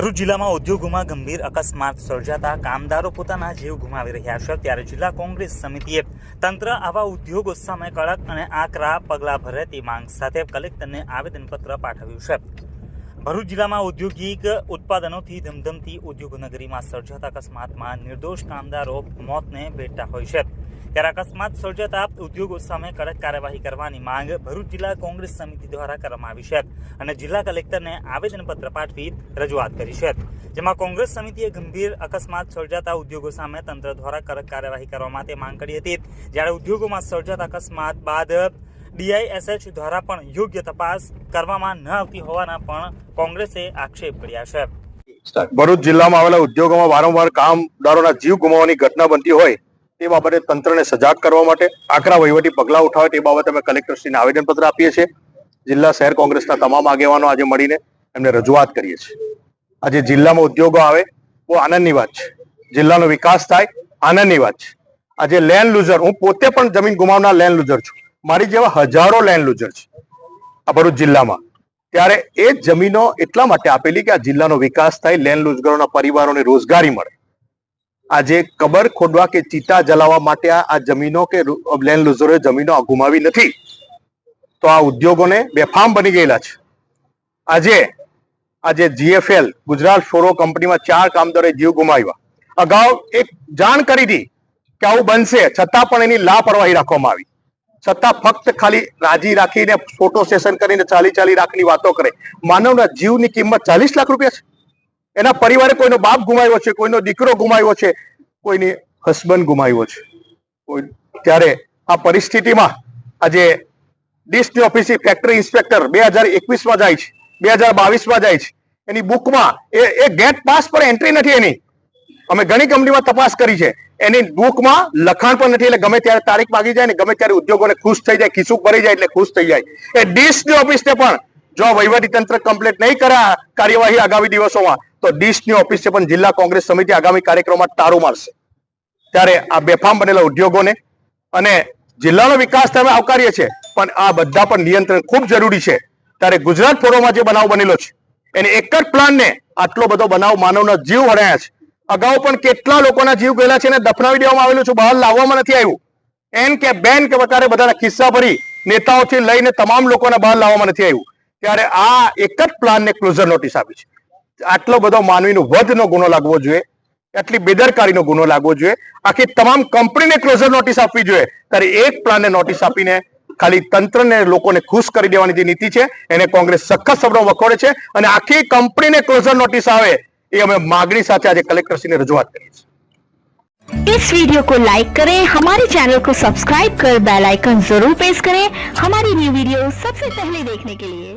ભરૂચ જિલ્લામાં ઉદ્યોગોમાં ગંભીર અકસ્માત સર્જાતા કામદારો પોતાના જીવ ગુમાવી રહ્યા છે. ત્યારે જિલ્લા કોંગ્રેસ સમિતિએ તંત્ર આવા ઉદ્યોગો સામે કડક અને આકરા પગલાં ભરે તે માંગ સાથે કલેક્ટરને આવેદનપત્ર પાઠવ્યું છે. ભરૂચ જિલ્લામાં ઔદ્યોગિક ઉત્પાદનોથી ધમધમતી ઉદ્યોગનગરીમાં સર્જાતા અકસ્માતમાં નિર્દોષ કામદારો મોતને ભેટતા હોય છે. ત્યારે અકસ્માત સર્જાતા ઉદ્યોગો સામે કડક કાર્યવાહી કરવાની માંગ ભરૂચ જિલ્લા કોંગ્રેસ સમિતિ દ્વારા કરવામાં આવી છે અને જિલ્લા કલેક્ટરને આવેદનપત્ર પાઠવી રજૂઆત કરી છે. જેમાં કોંગ્રેસ સમિતિએ ગંભીર અકસ્માત સર્જાતા ઉદ્યોગો સામે તંત્ર દ્વારા કડક કાર્યવાહી કરવા માટે માંગ કરી હતી. જ્યારે ઉદ્યોગોમાં સર્જાતા અકસ્માત બાદ ડીઆઈએસએચ દ્વારા પણ યોગ્ય તપાસ કરવામાં ન આવતી હોવાના પણ કોંગ્રેસે આક્ષેપ કર્યા છે. ભરૂચ જિલ્લામાં આવેલા ઉદ્યોગોમાં વારંવાર કામદારોના જીવ ગુમાવવાની ઘટના બનતી હોય તે બાબતે તંત્રને સજાગ કરવા માટે આકરા વહીવટી પગલાં ઉઠાવે તે બાબતે અમે કલેક્ટરશ્રીને આવેદનપત્ર આપીએ છીએ. જિલ્લા શહેર કોંગ્રેસના તમામ આગેવાનો આજે મળીને એમને રજૂઆત કરીએ છીએ. આજે જિલ્લામાં ઉદ્યોગો આવે, બહુ આનંદની વાત છે. જિલ્લાનો વિકાસ થાય, આનંદની વાત છે. આજે લેન્ડ લુઝર હું પોતે પણ જમીન ગુમાવનાર લેન્ડ લુઝર છું. મારી જેવા હજારો લેન્ડ લુઝર છે આ ભરૂચ જિલ્લામાં. ત્યારે એ જમીનો એટલા માટે આપેલી કે આ જિલ્લાનો વિકાસ થાય લેન્ડ લુઝગરોના પરિવારોને રોજગારી મળે. આજે કબર ખોદવા કે ચિતા જલાવવા માટે આ જમીનો કે લેન્ડ લુઝરોએ જમીનો ગુમાવી નથી, તો આ ઉદ્યોગોને બેફામ બની ગયેલા છે. આજે આજે જીએફએલ, ગુજરાત ફ્લોરો કંપનીમાં ચાર કામદારોએ જીવ ગુમાવ્યા. અગાઉ એક જાણ કરી હતી કે આવું બનશે, છતાં પણ એની લાપરવાહી રાખવામાં આવી. છતાં ફક્ત ખાલી રાજી રાખીને ફોટો સેશન કરીને ચાલી ચાલી રાખની વાતો કરે. માનવના જીવની કિંમત ચાલીસ લાખ રૂપિયા છે. એના પરિવારે કોઈનો બાપ ગુમાવ્યો છે, કોઈનો દીકરો ગુમાવ્યો છે, કોઈની હસબન્ડ ગુમાવ્યો છે. કોઈ ત્યારે આ પરિસ્થિતિમાં આજે ડીસની ઓફિસી ફેક્ટરી ઇન્સ્પેક્ટર બે હજાર એકવીસમાં જાય છે, બે હજાર બાવીસમાં જાય છે. એની બુકમાં એ એ ગેટ પાસ પર એન્ટ્રી નથી એની. અમે ઘણી કંપનીમાં તપાસ કરી છે. એની બુકમાં લખાણ પણ નથી, એટલે ગમે ત્યારે તારીખ માગી જાય ને ગમે ત્યારે ઉદ્યોગોને ખુશ થઈ જાય, ખિસ્સું ભરી જાય એટલે ખુશ થઈ જાય. એ ડીસની ઓફિસને પણ જો વહીવટી તંત્ર કમ્પ્લીટ નહીં કર્યા કાર્યવાહી આગામી દિવસોમાં તો ડીશની ઓફિસે પણ જિલ્લા કોંગ્રેસ સમિતિ આગામી કાર્યક્રમમાં તારું મારશે. ત્યારે આ બેફામ બનેલા ઉદ્યોગોને અને જિલ્લાનો વિકાસ તમે આવકારીએ છીએ પણ આ બધા પર નિયંત્રણ ખૂબ જરૂરી છે. ત્યારે ગુજરાત ફોરમમાં જે બનાવ બનેલો છે, એને એક જ પ્લાનને આટલો બધો બનાવ માનવના જીવ હરાયા છે. અગાઉ પણ કેટલા લોકોના જીવ ગયેલા છે અને દફનાવી દેવામાં આવેલું છે, બહાર લાવવામાં નથી આવ્યું. એન કે બેન કે વધારે બધાના કિસ્સા ભરી નેતાઓથી લઈને તમામ લોકોને બહાર લાવવામાં નથી આવ્યું. ત્યારે આ એક જ પ્લાનને ક્લોઝર નોટિસ આપી છે. આટલો બધો માનવીનો વધનો ગુનો લાગવો જોઈએ આટલી બેદરકારીનો ગુનો લાગવો જોઈએ આખી તમામ કંપનીને ક્લોઝર નોટિસ આપવી જોઈએ ત્યારે એક પ્લાનને નોટિસ આપીને ખાલી તંત્રને લોકોને ખુશ કરી દેવાની જે નીતિ છે એને કોંગ્રેસ સખત શબ્દો વખોડે છે અને આખી કંપનીને ક્લોઝર નોટિસ આવે એ અમે માગણી સાથે આજે કલેક્ટરશ્રીને રજૂઆત કરી છે इस वीडियो को लाइक करें हमारे चैनल को सब्सक्राइब कर बेल आइकन जरूर प्रेस करें हमारी न्यू वीडियो सबसे पहले देखने के लिए